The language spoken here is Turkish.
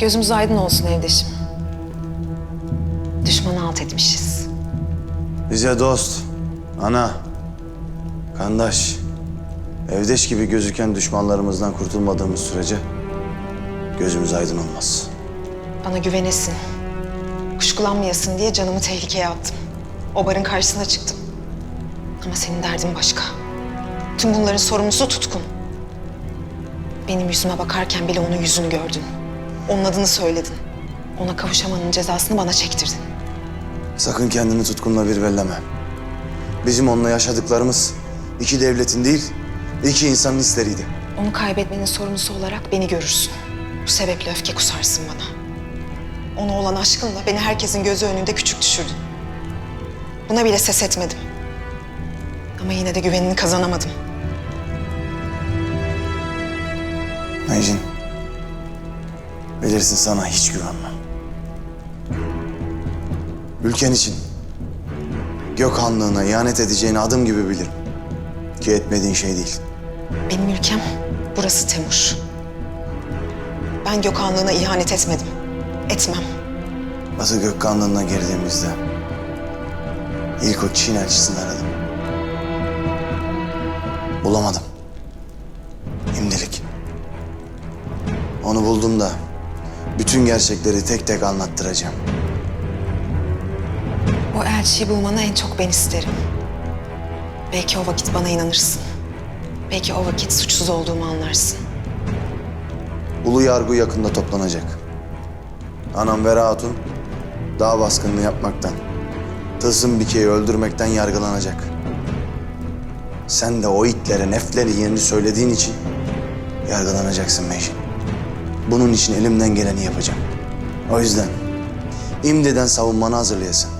Gözümüz aydın olsun evdeşim. Düşmanı alt etmişiz. Bize dost, ana, kandaş, evdeş gibi gözüken düşmanlarımızdan kurtulmadığımız sürece gözümüz aydın olmaz. Bana güvenesin. Kuşkulanmayasın diye canımı tehlikeye attım. O barın karşısına çıktım. Ama senin derdin başka. Tüm bunların sorumlusu Tutkun. Benim yüzüme bakarken bile onun yüzünü gördün. Onun adını söyledin. Ona kavuşamanın cezasını bana çektirdin. Sakın kendini tutkunla bir belleme. Bizim onunla yaşadıklarımız iki devletin değil, iki insanın hisleriydi. Onu kaybetmenin sorumlusu olarak beni görürsün. Bu sebeple öfke kusarsın bana. Ona olan aşkınla beni herkesin gözü önünde küçük düşürdün. Buna bile ses etmedim. Ama yine de güvenini kazanamadım. Mecin, bilirsin sana hiç güvenmem. Ülken için gök hanlığına ihanet edeceğini adım gibi bilirim. Ki etmediğin şey değil. Benim ülkem burası Temur. Ben Gökhanlığına ihanet etmedim. Etmem. Batı Gökkanlığı'na girdiğimizde ilk o Çin elçisini aradım. Bulamadım. İmdilik. Onu buldum da bütün gerçekleri tek tek anlattıracağım. O elçiyi bulmanı en çok ben isterim. Belki o vakit bana inanırsın. Belki o vakit suçsuz olduğumu anlarsın. Ulu yargı yakında toplanacak. Anam Vera Hatun dağ baskınını yapmaktan, Tılsım Bike'yi öldürmekten yargılanacak. Sen de o itlere, neflerin yerini söylediğin için yargılanacaksın Mecin. Bunun için elimden geleni yapacağım. O yüzden imdiden savunmanı hazırlayasın.